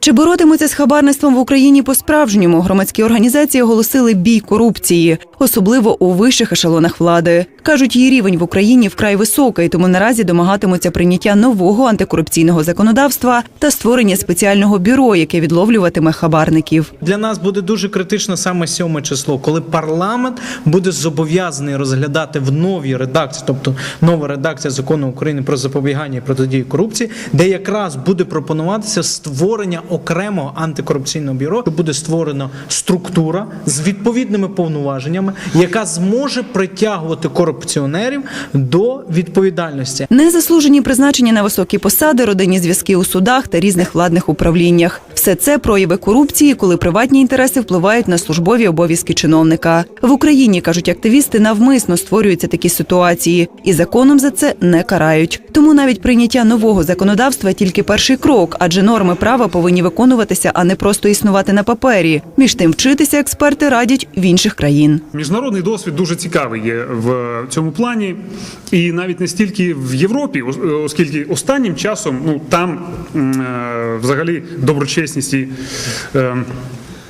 Чи боротимуться з хабарництвом в Україні по-справжньому? Громадські організації оголосили бій корупції, особливо у вищих ешелонах влади. кажуть, її рівень в Україні вкрай високий, тому наразі домагатимуться прийняття нового антикорупційного законодавства та створення спеціального бюро, яке відловлюватиме хабарників. Для нас буде дуже критично саме сьоме число, коли парламент буде зобов'язаний розглядати в новій редакції, тобто нова редакція закону України про запобігання і протидію корупції, де якраз буде пропонуватися створення окремого антикорупційного бюро, буде створено структура з відповідними повноваженнями, яка зможе притягувати корупціонерів до відповідальності. Незаслужені призначення на високі посади, родинні зв'язки у судах та різних владних управліннях. Все це прояви корупції, коли приватні інтереси впливають на службові обов'язки чиновника. В Україні кажуть активісти, навмисно створюються такі ситуації, і законом за це не карають. Тому навіть прийняття нового законодавства тільки перший крок, адже норми права повинні виконуватися, а не просто існувати на папері. Між тим, вчитися експерти радять в інших країн. Міжнародний досвід дуже цікавий є в цьому плані, і навіть не стільки в Європі, оскільки останнім часом ну там е, взагалі доброчесність і е,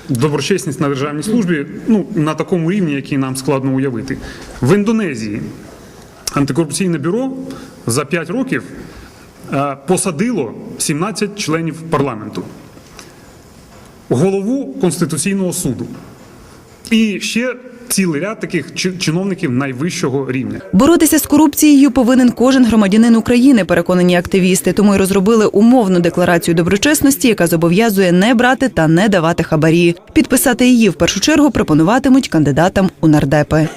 доброчесність на державній службі ну на такому рівні, який нам складно уявити. В Індонезії антикорупційне бюро за 5 років е, посадило 17 членів парламенту, голову Конституційного суду. І ще цілий ряд таких чи- чиновників найвищого рівня. Боротися з корупцією повинен кожен громадянин України, переконані активісти. Тому й розробили умовну декларацію доброчесності, яка зобов'язує не брати та не давати хабарі. Підписати її в першу чергу пропонуватимуть кандидатам у нардепи.